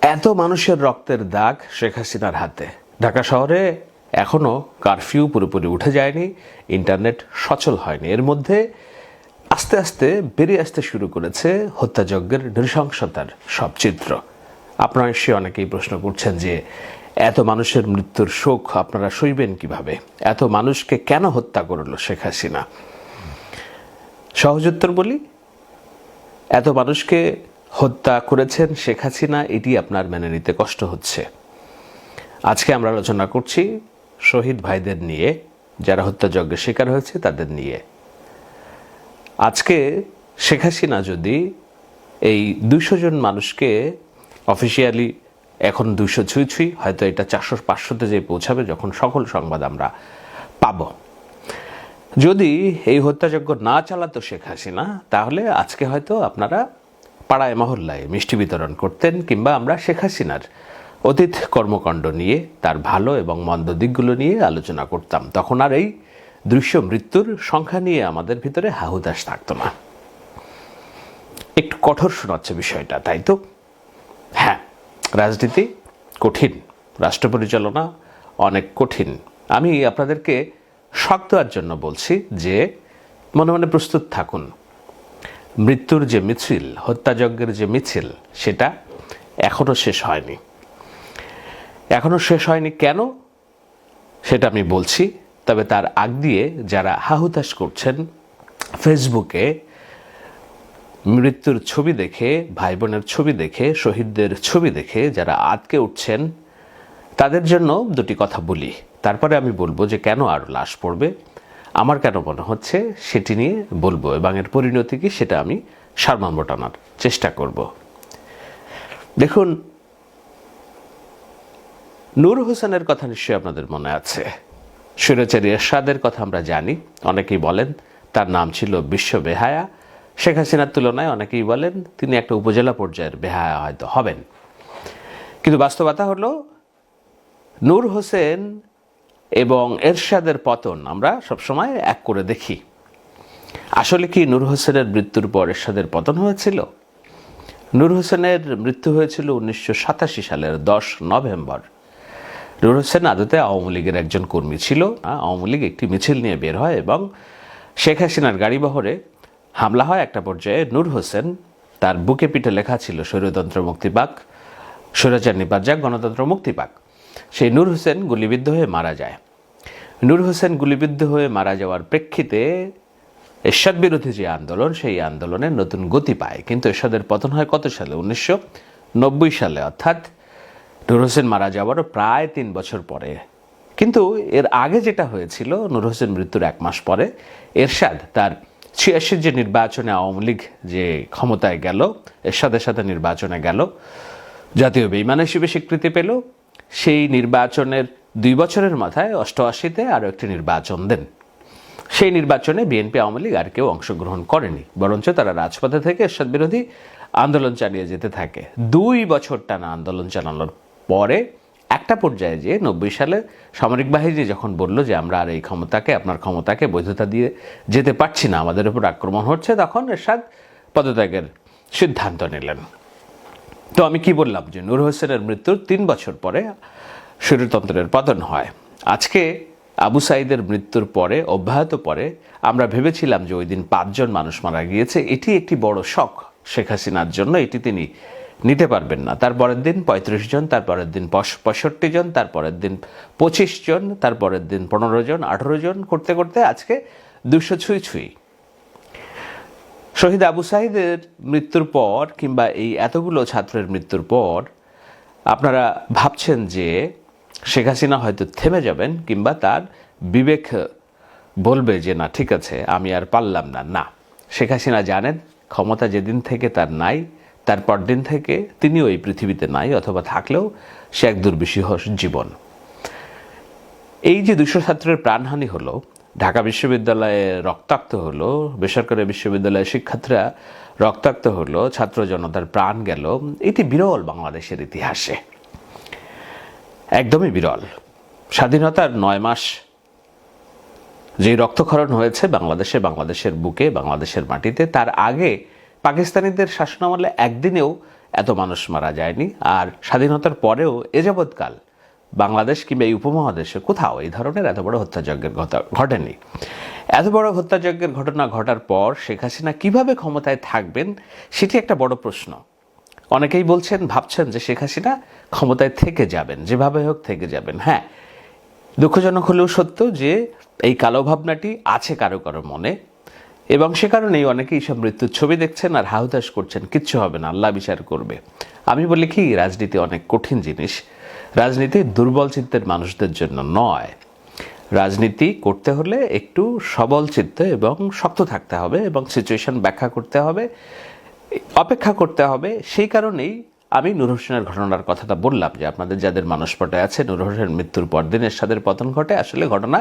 এত মানুষের রক্তের দাগ শেখ হাসিনার হাতে। ঢাকা শহরে এখনও কারফিউ পুরোপুরি উঠে যায়নি, ইন্টারনেট সচল হয়নি। এর মধ্যে আস্তে আস্তে বেরিয়ে আসতে শুরু করেছে হত্যাযজ্ঞের নৃশংসতার সব চিত্র। আপনারা সে অনেকেই প্রশ্ন করছেন যে, এত মানুষের মৃত্যুর শোক আপনারা সইবেন কীভাবে? এত মানুষকে কেন হত্যা করল শেখ হাসিনা? সহজ উত্তর বলি, এত মানুষকে হত্যা করেছেন শেখ হাসিনা, এটি আপনার মেনে নিতে কষ্ট হচ্ছে। আজকে আমরা আলোচনা করছি শহীদ ভাইদের নিয়ে, যারা হত্যাযজ্ঞের শিকার হয়েছে তাদের নিয়ে। আজকে শেখ হাসিনা যদি এই দুশো জন মানুষকে অফিসিয়ালি এখন দুশো ছুঁই ছুঁই, হয়তো এটা চারশো পাঁচশোতে যে পৌঁছাবে যখন সকল সংবাদ আমরা পাবো। যদি এই হত্যাযজ্ঞ না চালাতো শেখ হাসিনা, তাহলে আজকে হয়তো আপনারা পাড়ায় মহল্লায় মিষ্টি বিতরণ করতেন কিংবা আমরা শেখ হাসিনার অতীত কর্মকাণ্ড নিয়ে, তার ভালো এবং মন্দ দিকগুলো নিয়ে আলোচনা করতাম। তখন আর এই দৃশ্য মৃত্যুর সংখ্যা নিয়ে আমাদের ভিতরে হাহুদাস থাকতো না। একটু কঠোর শোনাচ্ছে বিষয়টা, তাই তো? হ্যাঁ রাজনীতি কঠিন, রাষ্ট্র পরিচালনা অনেক কঠিন। আমি আপনাদেরকে শক্ত দেওয়ার জন্য বলছি যে, মনে মনে প্রস্তুত থাকুন। মৃত্যুর যে মিছিল, হত্যাযজ্ঞের যে মিছিল, সেটা এখনও শেষ হয়নি। এখনও শেষ হয়নি কেন? সেটা আমি বলছি, তবে তার আগ দিয়ে যারা হাহুতাশ করছেন, ফেসবুকে মৃত্যুর ছবি দেখে ভাই বোনের ছবি দেখে, শহীদদের ছবি দেখে যারা আটকে উঠছেন, তাদের জন্য দুটি কথা বলি। তারপরে আমি বলব যে কেন আর লাশ পড়বে? আমার কেন মনে হচ্ছে সেটি নিয়ে বলব এবং এর পরিণতি কি সেটা আমি সারমর্ম টানার চেষ্টা করব। দেখুন, নূর হোসেনের কথা নিশ্চয়ই আপনাদের মনে আছে। সুরচারী এরশাদের কথা আমরা জানি, অনেকেই বলেন তার নাম ছিল বিশ্ব বেহায়া। শেখ হাসিনার তুলনায় অনেকেই বলেন তিনি একটা উপজেলা পর্যায়ের বেহায়া হয়তো হবেন। কিন্তু বাস্তবতা হলো, নূর হোসেন এবং এরশাদের পতন আমরা সবসময় এক করে দেখি। আসলে কি নূর হোসেনের মৃত্যুর পর এরশাদের পতন হয়েছিল? নূর হোসেনের মৃত্যু হয়েছিল উনিশশো সাতাশি সালের দশ নভেম্বর। নূর হোসেন আদতে আওয়ামী লীগের একজন কর্মী ছিল আওয়ামী লীগ একটি মিছিল নিয়ে বের হয় এবং শেখ হাসিনার গাড়ি বহরে হামলা হয় একটা পর্যায়ে। নূর হোসেন তার বুকে পিঠে লেখা ছিল স্বৈরতন্ত্র মুক্তি পাক স্বৈরাচার নিপাত যাক গণতন্ত্র মুক্তি পাক। সেই নূর হোসেন গুলিবিদ্ধ হয়ে মারা যায়। নূর হোসেন গুলিবিদ্ধ হয়ে মারা যাওয়ার প্রেক্ষিতে এরশাদ বিরোধী যে আন্দোলন, সেই আন্দোলনের নতুন গতি পায়। কিন্তু এরশাদের পতন হয় কত সালে? উনিশশো নব্বই সালে। অর্থাৎ নূর হোসেন মারা যাওয়ারও প্রায় তিন বছর পরে। কিন্তু এর আগে যেটা হয়েছিল, নূর হোসেন মৃত্যুর এক মাস পরে, এরশাদ তার ছিয়াশির যে নির্বাচনে আওয়ামী লীগ যে ক্ষমতায় গেল, এরশাদের সাথে নির্বাচনে গেল, জাতীয় বেইমান হিসেবে স্বীকৃতি পেল। সেই নির্বাচনের দুই বছরের মাথায় অষ্টআশিতে আরও একটি নির্বাচন দেন। সেই নির্বাচনে বিএনপি আওয়ামী লীগ আর কেউ অংশগ্রহণ করেনি, বরঞ্চ তারা রাজপথে থেকে এরশাদ বিরোধী আন্দোলন চালিয়ে যেতে থাকে। দুই বছর টানা আন্দোলন চালানোর পরে একটা পর্যায়ে যে নব্বই সালে সামরিক বাহিনী যখন বলল যে আমরা আর এই ক্ষমতাকে, আপনার ক্ষমতাকে বৈধতা দিয়ে যেতে পারছি না, আমাদের উপর আক্রমণ হচ্ছে, তখন এরশাদ পদত্যাগের সিদ্ধান্ত নিলেন। তো আমি কি বললাম যে নূর হোসেনের মৃত্যুর তিন বছর পরে স্বৈরতন্ত্রের পতন হয়। আজকে আবু সাইদের মৃত্যুর পরে, অব্যাহত পরে, আমরা ভেবেছিলাম যে ওই দিন পাঁচজন মানুষ মারা গিয়েছে। এটি একটি বড় শখ শেখ হাসিনার জন্য, এটি তিনি নিতে পারবেন না। তার পরের দিন পঁয়ত্রিশ জন, তার পরের দিন পঁয়ষট্টি জন, তার পরের দিন পঁচিশ জন, তার পরের দিন পনেরো জন, আঠেরো জন, করতে করতে আজকে দুশো ছুঁই ছুঁই। শহীদ আবু সাহিদের মৃত্যুর পর কিংবা এই এতগুলো ছাত্রের মৃত্যুর পর আপনারা ভাবছেন যে শেখ হাসিনা হয়তো থেমে যাবেন কিংবা তার বিবেক বলবে যে, না, ঠিক আছে, আমি আর পারলাম না। না, শেখ হাসিনা জানেন ক্ষমতা যেদিন থেকে তার নাই, তার পরদিন থেকে তিনি ওই পৃথিবীতে নাই অথবা থাকলেও সে এক দুর্বিষহ জীবন। এই যে দুশো ছাত্রের প্রাণহানি হলো ঢাকা বিশ্ববিদ্যালয়ে রক্তাক্ত হলো, বেসরকারি বিশ্ববিদ্যালয়ের শিক্ষার্থীরা রক্তাক্ত হলো, ছাত্র জনতার প্রাণ গেল। এটি বিরল বাংলাদেশের ইতিহাসে। একদমই বিরল। স্বাধীনতার নয় মাস যে রক্তক্ষরণ হয়েছে বাংলাদেশে, বাংলাদেশের বুকে, বাংলাদেশের মাটিতে, তার আগে পাকিস্তানিদের শাসনামলে একদিনেও এত মানুষ মারা যায়নি। আর স্বাধীনতার পরেও এ যাবৎকাল বাংলাদেশ কিংবা এই উপমহাদেশে কোথাও এই ধরনের এত বড় হত্যাযজ্ঞের ঘটা- ঘটেনি। এত বড় হত্যাযজ্ঞের ঘটনা ঘটার পর শেখ হাসিনা কীভাবে ক্ষমতায় থাকবেন সেটি একটা বড় প্রশ্ন। অনেকেই বলছেন, ভাবছেন যে শেখ হাসিনা ক্ষমতায় থেকে যাবেন, যেভাবে হোক থেকে যাবেন। হ্যাঁ দুঃখজনক হলেও সত্য যে এই কালো ভাবনাটি আছে কারও কারও মনে এবং সে কারণেই অনেকেই সব মৃত্যুর ছবি দেখছেন আর হাহুতাশ করছেন, কিচ্ছু হবে না, আল্লাহ বিচার করবে। আমি বলি কি, রাজনীতি অনেক কঠিন জিনিস। রাজনীতি দুর্বল চিত্তের মানুষদের জন্য নয়। রাজনীতি করতে হলে একটু সবল চিত্তে এবং শক্ত থাকতে হবে এবং সিচুয়েশন ব্যাখ্যা করতে হবে, অপেক্ষা করতে হবে। সেই কারণেই আমি নূর হোসেনের ঘটনার কথাটা বললাম যে, আপনাদের যাদের মানসপটে আছে, নূর হোসেন মৃত্যুর পর দিন এরশাদের পতন ঘটে। আসলে ঘটনা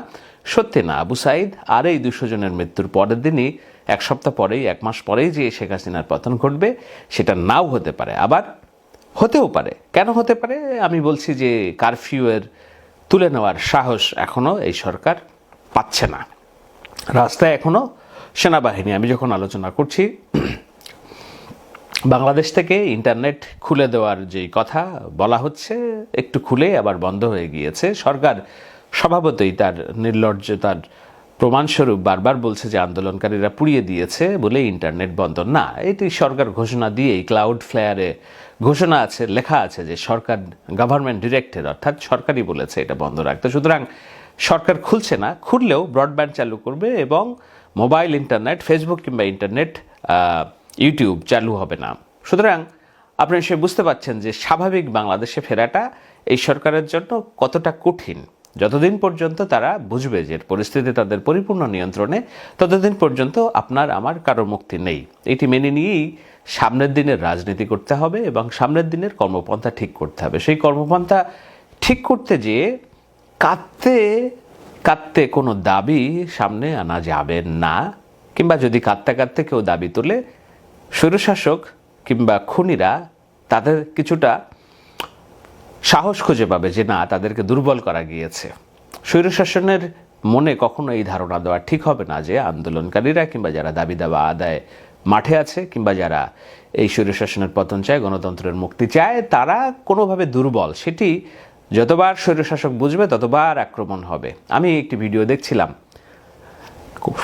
সত্যি না। আবু সাইদ আর এই দুশো জনের মৃত্যুর পরের দিনই, এক সপ্তাহ পরেই, এক মাস পরেই যে শেখ হাসিনার পতন ঘটবে, সেটা নাও হতে পারে। আবার হতেও পারে। কেন হতে পারে? আমি বলছি যে কারফিউয়ের তুলে নেওয়ার সাহস এখনও এই সরকার পাচ্ছে না। রাস্তায় এখনও সেনাবাহিনী, আমি যখন আলোচনা করছি, বাংলাদেশ থেকে ইন্টারনেট খুলে দেওয়ার যেই কথা বলা হচ্ছে, একটু খুলে আবার বন্ধ হয়ে গিয়েছে। সরকার স্বভাবতই তার নির্লজ্জতার প্রমাণস্বরূপ বারবার বলছে যে আন্দোলনকারীরা পুড়িয়ে দিয়েছে বলে ইন্টারনেট বন্ধ না, এটি সরকার ঘোষণা দিয়েই ক্লাউড ফ্লেয়ারে ঘোষণা আছে, লেখা আছে যে সরকার গভর্নমেন্ট ডিরেক্টেড অর্থাৎ সরকারই বলেছে এটা বন্ধ রাখতে। সুতরাং সরকার খুলছে না, খুললেও ব্রডব্যান্ড চালু করবে এবং মোবাইল ইন্টারনেট ফেসবুক কিংবা ইন্টারনেট ইউটিউব চালু হবে না। সুতরাং আপনি সে বুঝতে পারছেন যে স্বাভাবিক বাংলাদেশে ফেরাটা এই সরকারের জন্য কতটা কঠিন। যতদিন পর্যন্ত তারা বুঝবে যে পরিস্থিতি তাদের পরিপূর্ণ নিয়ন্ত্রণে, ততদিন পর্যন্ত আপনার, আমার কারও মুক্তি নেই। এটি মেনে নিয়েই সামনের দিনের রাজনীতি করতে হবে এবং সামনের দিনের কর্মপন্থা ঠিক করতে হবে। সেই কর্মপন্থা ঠিক করতে যেয়ে কাঁদতে কাঁদতে কোনো দাবি সামনে আনা যাবে না, কিংবা যদি কাঁদতে কাঁদতে কেউ দাবি তোলে, স্বৈরশাসক কিংবা খুনিরা তাদের কিছুটা সাহস খুঁজে পাবে যে না, তাদেরকে দুর্বল করা গিয়েছে। স্বৈরশাসনের মনে কখনো এই ধারণা দেওয়া ঠিক হবে না যে আন্দোলনকারীরা কিংবা যারা দাবি দাবা আদায় মাঠে আছে কিংবা যারা এই স্বৈরশাসনের পতন চায়, গণতন্ত্রের মুক্তি চায়, তারা কোনোভাবে দুর্বল। সেটি যতবার স্বৈরশাসক বুঝবে, ততবার আক্রমণ হবে। আমি একটি ভিডিও দেখছিলাম।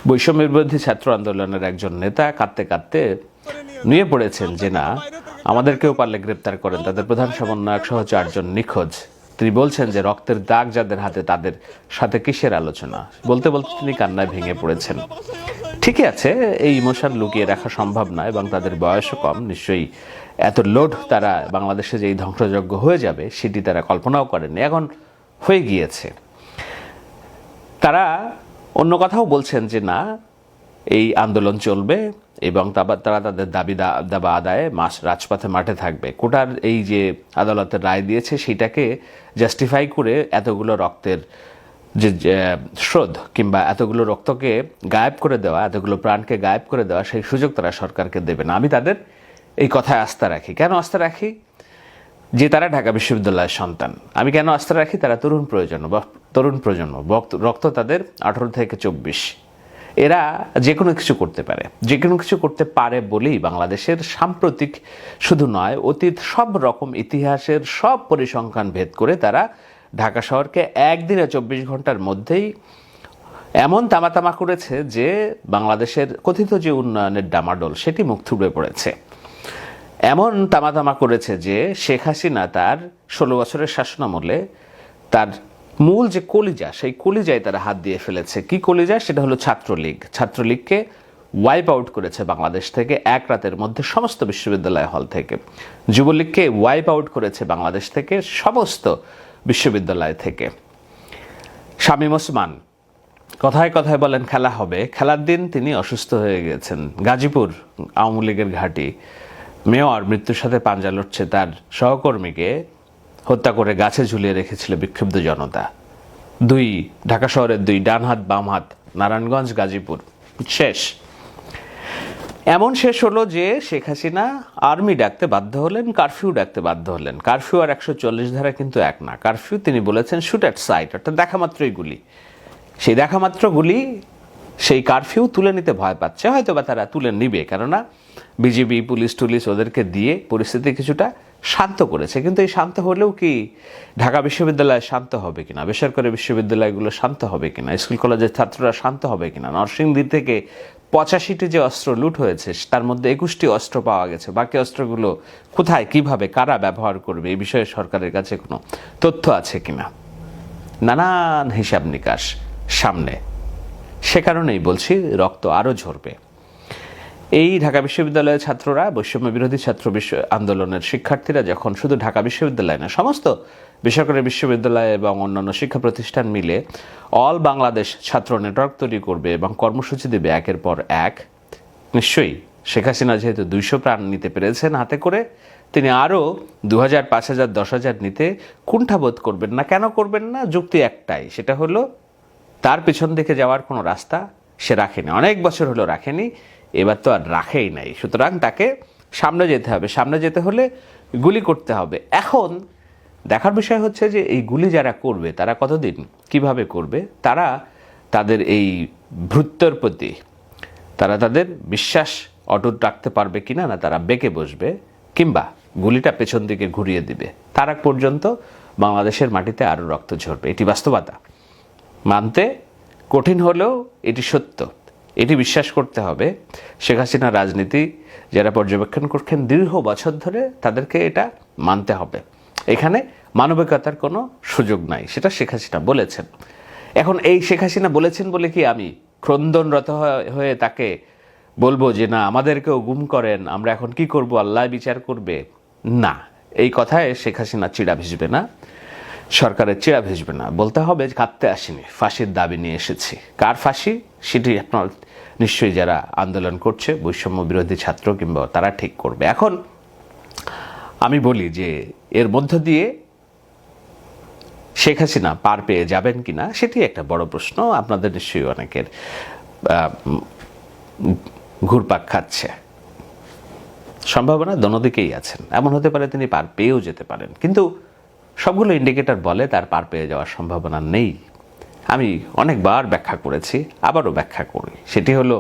বৈষম্যের বিরোধী ছাত্র আন্দোলনের একজন নেতা কাঁদতে কাঁদতে নিয়ে পড়েছেন যে না আমাদেরকেও পারলে গ্রেপ্তার করেন। তাদের প্রধান সমন্বয়ক সহ চারজন নিখোঁজ। তিনি বলছেন যে, রক্তের দাগ যাদের হাতে, তাদের সাথে কিসের আলোচনা? বলতে বলতে তিনি কান্নায় ভেঙে পড়েছেন। ঠিকই আছে, এই ইমোশন লুকিয়ে রাখা সম্ভব নয় এবং তাদের বয়সও কম। নিশ্চয়ই এত লোড তারা বাংলাদেশে যে এই ধ্বংসযজ্ঞ হয়ে যাবে, সেটি তারা কল্পনাও করেননি। এখন হয়ে গিয়েছে। তারা অন্য কথাও বলছেন যে, না এই আন্দোলন চলবে এবং তারা তাদের দাবি দাবা আদায়ে মাস রাজপথে মাঠে থাকবে। কোটার এই যে আদালতের রায় দিয়েছে সেটাকে জাস্টিফাই করে এতগুলো রক্তের যে স্রোত কিংবা এতগুলো রক্তকে গায়েব করে দেওয়া, এতগুলো প্রাণকে গায়েব করে দেওয়া, সেই সুযোগ তারা সরকারকে দেবে না। আমি তাদের এই কথায় আস্থা রাখি। কেন আস্থা রাখি? যে তারা ঢাকা বিশ্ববিদ্যালয়ের সন্তান। আমি কেন আস্থা রাখি? তারা তরুণ প্রয়োজন্য বা তরুণ প্রজন্ম রক্ত তাদের আঠারো থেকে চব্বিশ এরা যে কোনো কিছু করতে পারে। যে কোনো কিছু করতে পারে বলেই বাংলাদেশের সাম্প্রতিক শুধু নয়, অতীত সব রকম ইতিহাসের সব পরিসংখ্যান ভেদ করে তারা ঢাকা শহরকে একদিনে চব্বিশ ঘণ্টার মধ্যেই এমন তামাতামা করেছে যে বাংলাদেশের কথিত যে উন্নয়নের ডামাডোল, সেটি মুখ থুবড়ে পড়েছে। এমন তামাতামা করেছে যে শেখ হাসিনা তার ষোলো বছরের শাসনামলে তার মূল যে কলিজা, সেই কলিজায় তারা হাত দিয়ে ফেলেছে। কি কলিজা? সেটা হলো ছাত্রলীগ। ছাত্রলীগকে ওয়াইপ আউট করেছে বাংলাদেশ থেকে এক রাতের মধ্যে সমস্ত বিশ্ববিদ্যালয় হল থেকে। যুবলীগকে ওয়াইপ আউট করেছে বাংলাদেশ থেকে সমস্ত বিশ্ববিদ্যালয় থেকে। শামীম ওসমান, কথায় কথায় বলেন, খেলা হবে। খেলার দিন তিনি অসুস্থ হয়ে গেছেন। গাজীপুর আওয়ামী লীগের ঘাঁটি। মেয়র মৃত্যুর সাথে পাঞ্জা লড়ছে তার সহকর্মীকে। হত্যা করে গাছে ঝুলিয়ে রেখেছিল বিক্ষুব্ধ জনতা। দুই, ঢাকা শহরের দুই ডান হাত বাম হাত নারায়ণগঞ্জ, গাজীপুর। শেষ। এমন শেষ হলো যে শেখ হাসিনা আর্মি ডাকতে বাধ্য হলেন, কারফিউ ডাকতে বাধ্য হলেন। কারফিউ আর একশো চল্লিশ ধারা কিন্তু এক না। কারফিউ তিনি বলেছেন, শুট অ্যাট সাইট অর্থাৎ দেখা মাত্রই গুলি। সেই দেখা মাত্র গুলি, সেই কারফিউ তুলে নিতে ভয় পাচ্ছে। হয়তো বা তারা তুলে নিবে, কেননা বিজিবি পুলিশ টুলিশ ওদেরকে দিয়ে পরিস্থিতি কিছুটা শান্ত করেছে। কিন্তু এই শান্ত হলেও কি ঢাকা বিশ্ববিদ্যালয় শান্ত হবে কিনা? বেসরকারি বিশ্ববিদ্যালয়গুলো শান্ত হবে কিনা? স্কুল কলেজের ছাত্ররা শান্ত হবে কিনা? নরসিংদী থেকে পঁচাশিটি যে অস্ত্র লুট হয়েছে, তার মধ্যে একুশটি অস্ত্র পাওয়া গেছে। বাকি অস্ত্রগুলো কোথায়, কীভাবে, কারা ব্যবহার করবে, এই বিষয়ে সরকারের কাছে কোনো তথ্য আছে কিনা? নানান হিসাব নিকাশ সামনে। সে কারণেই বলছি, রক্ত আরও ঝরবে। এই ঢাকা বিশ্ববিদ্যালয়ের ছাত্ররা, বৈষম্য বিরোধী ছাত্র বিশ্ব আন্দোলনের শিক্ষার্থীরা যখন শুধু ঢাকা বিশ্ববিদ্যালয় না, সমস্ত বেসরকারি বিশ্ববিদ্যালয় এবং অন্যান্য শিক্ষা প্রতিষ্ঠান মিলে অল বাংলাদেশ ছাত্র নেটওয়ার্ক তৈরি করবে এবং কর্মসূচি দেবে একের পর এক, নিশ্চয়ই শেখ হাসিনা যেহেতু দুইশো প্রাণ নিতে পেরেছেন হাতে করে, তিনি আরও দু হাজার পাঁচ হাজার দশ হাজার নিতে কুণ্ঠাবোধ করবেন না। কেন করবেন না? যুক্তি একটাই, সেটা হলো তার পিছন দিকে যাওয়ার কোনো রাস্তা সে রাখেনি। অনেক বছর হলো রাখেনি। এবার তো আর রাখেই নাই। সুতরাং তাকে সামনে যেতে হবে। সামনে যেতে হলে গুলি করতে হবে। এখন দেখার বিষয় হচ্ছে যে এই গুলি যারা করবে, তারা কতদিন কীভাবে করবে? তারা তাদের এই ভৃত্যর প্রতি, তারা তাদের বিশ্বাস অটুট রাখতে পারবে কিনা না তারা বেঁকে বসবে, কিংবা গুলিটা পেছন দিকে ঘুরিয়ে দিবে। তার আগ পর্যন্ত বাংলাদেশের মাটিতে আরও রক্ত ঝরবে। এটি বাস্তবতা। মানতে কঠিন হলেও এটি সত্য। এটি বিশ্বাস করতে হবে। শেখ হাসিনা রাজনীতি যারা পর্যবেক্ষণ করছেন দীর্ঘ বছর ধরে তাদেরকে এটা মানতে হবে। এখানে মানবিকতার কোনো সুযোগ নাই, সেটা শেখ হাসিনা বলেছেন। এখন এই শেখ হাসিনা বলেছেন বলে কি আমি ক্রন্দনরত হয়ে- তাকে বলব যে, না, আমাদেরকেও গুম করেন, আমরা এখন কি করব? আল্লাহ বিচার করবে। না, এই কথায় শেখ হাসিনা চিড়া ভিজবে না, সরকারের চেয়া ভেসবে না। বলতে হবে কাঁদতে আসেনি, ফাঁসির দাবি নিয়ে এসেছি। কার ফাঁসি? সেটি আপনার নিশ্চয়ই যারা আন্দোলন করছে, বৈষম্য বিরোধী ছাত্র কিংবা তারা ঠিক করবে। এখন আমি বলি যে, এর মধ্য দিয়ে শেখ হাসিনা পার পেয়ে যাবেন কি না সেটি একটা বড় প্রশ্ন। আপনাদের নিশ্চয়ই অনেকের ঘুরপাক খাচ্ছে। সম্ভাবনা দোনোদিকেই আছেন এমন হতে পারে তিনি পার পেয়েও যেতে পারেন। কিন্তু সবগুলো ইন্ডিকেটর বলে তার পার পেয়ে যাওয়ার সম্ভাবনা নেই। আমি অনেকবার ব্যাখ্যা করেছি, আবারও ব্যাখ্যা করি। সেটি হলো,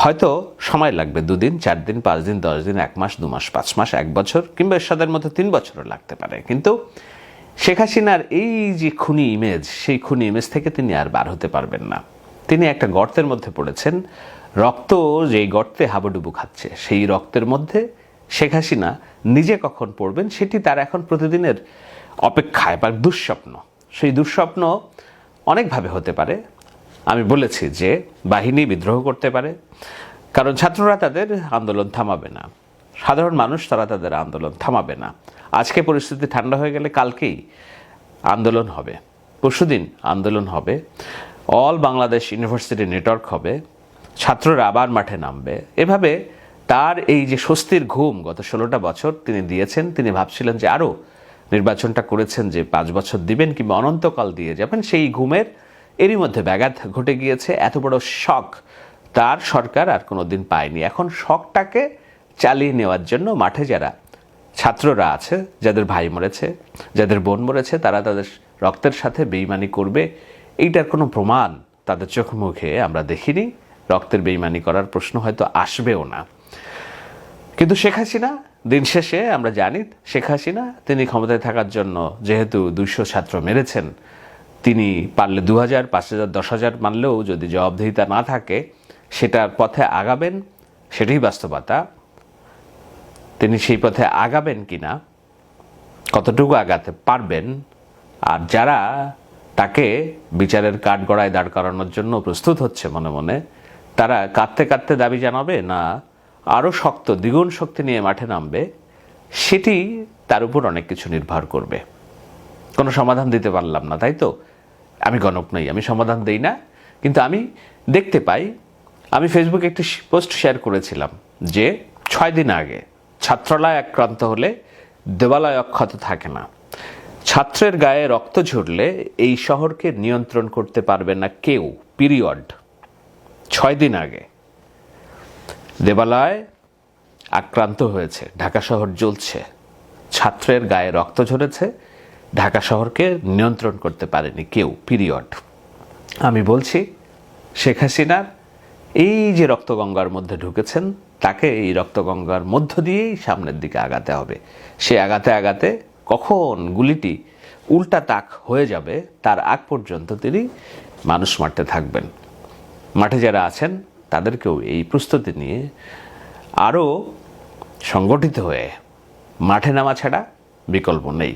হয়তো সময় লাগবে দুদিন, চার দিন, পাঁচ দিন, দশ দিন, এক মাস, দু মাস, পাঁচ মাস, এক বছর, কিংবা এরশাদের মধ্যে তিন বছরও লাগতে পারে। কিন্তু শেখ হাসিনার এই যে খুনি ইমেজ সেই খুনি ইমেজ থেকে তিনি আর বার হতে পারবেন না। তিনি একটা গর্তের মধ্যে পড়েছেন। রক্ত যেই গর্তে হাবুডুবু খাচ্ছে, সেই রক্তের মধ্যে শেখ হাসিনা নিজে কখন পড়বেন, সেটি তার এখন প্রতিদিনের অপেক্ষায় বা দুঃস্বপ্ন। সেই দুঃস্বপ্ন অনেকভাবে হতে পারে। আমি বলেছি যে বাহিনী বিদ্রোহ করতে পারে। কারণ ছাত্ররা তাদের আন্দোলন থামাবে না। সাধারণ মানুষ তারা তাদের আন্দোলন থামাবে না। আজকে পরিস্থিতি ঠান্ডা হয়ে গেলে কালকেই আন্দোলন হবে। পরশুদিন আন্দোলন হবে। অল বাংলাদেশ ইউনিভার্সিটি নেটওয়ার্ক হবে। ছাত্ররা আবার মাঠে নামবে। এভাবে তার এই যে স্বস্তির ঘুম গত ষোলোটা বছর তিনি দিয়েছেন, তিনি ভাবছিলেন যে আরও নির্বাচনটা করেছেন যে পাঁচ বছর দিবেন কিংবা অনন্তকাল দিয়ে যাবেন, সেই ঘুমের এরই মধ্যে ব্যাঘাত ঘটে গিয়েছে। এত বড় শখ তার সরকার আর কোনো দিন পায়নি। এখন শখটাকে চালিয়ে নেওয়ার জন্য মাঠে যারা ছাত্ররা আছে, যাদের ভাই মরেছে, যাদের বোন মরেছে, তারা তাদের রক্তের সাথে বেইমানি করবে। এইটার কোনো প্রমাণ তাদের চোখ মুখে আমরা দেখিনি। রক্তের বেইমানি করার প্রশ্ন হয়তো আসবেও না। কিন্তু শেখ হাসিনা দিন শেষে আমরা জানি শেখ হাসিনা তিনি ক্ষমতায় থাকার জন্য যেহেতু দুইশো ছাত্র মেরেছেন, তিনি পারলে দু হাজার পাঁচ হাজার দশ হাজার মানলেও যদি জবাবদিহিতা না থাকে, সেটার পথে আগাবেন সেটাই বাস্তবতা। তিনি সেই পথে আগাবেন কিনা, কতটুকু আগাতে পারবেন, আর যারা তাকে বিচারের কাঠগড়ায় দাঁড় করানোর জন্য প্রস্তুত হচ্ছে মনে মনে, তারা কাঁদতে কাঁদতে দাবি জানাবে না আরও শক্ত, দ্বিগুণ শক্তি নিয়ে মাঠে নামবে, সেটি তার উপর অনেক কিছু নির্ভর করবে। কোনো সমাধান দিতে পারলাম না, তাই তো? আমি গণক নই, আমি সমাধান দেই না। কিন্তু আমি দেখতে পাই, আমি ফেসবুকে একটি পোস্ট শেয়ার করেছিলাম যে ছয় দিন আগে ছাত্রালয় আক্রান্ত হলে দেবালয় অক্ষত থাকে না। ছাত্রের গায়ে রক্ত ঝরলে এই শহরকে নিয়ন্ত্রণ করতে পারবে না কেউ, পিরিয়ড। ছয় দিন আগে। দেবালয় আক্রান্ত হয়েছে, ঢাকা শহর জ্বলছে। ছাত্রের গায়ে রক্ত ঝরেছে, ঢাকা শহরকে নিয়ন্ত্রণ করতে পারেনি কেউ, পিরিয়ড। আমি বলছি, শেখ হাসিনার এই যে রক্তগঙ্গার মধ্যে ঢুকেছেন, তাকে এই রক্তগঙ্গার মধ্য দিয়েই সামনের দিকে আগাতে হবে। সে আগাতে আগাতে কখন গুলিটি উল্টা তাক হয়ে যাবে, তার আগ পর্যন্ত তিনি মানুষ মারতে থাকবেন। মাঠে যারা আছেন তাদেরকেও এই প্রস্তুতি নিয়ে আরও সংগঠিত হয়ে মাঠে নামা ছাড়া বিকল্প নেই।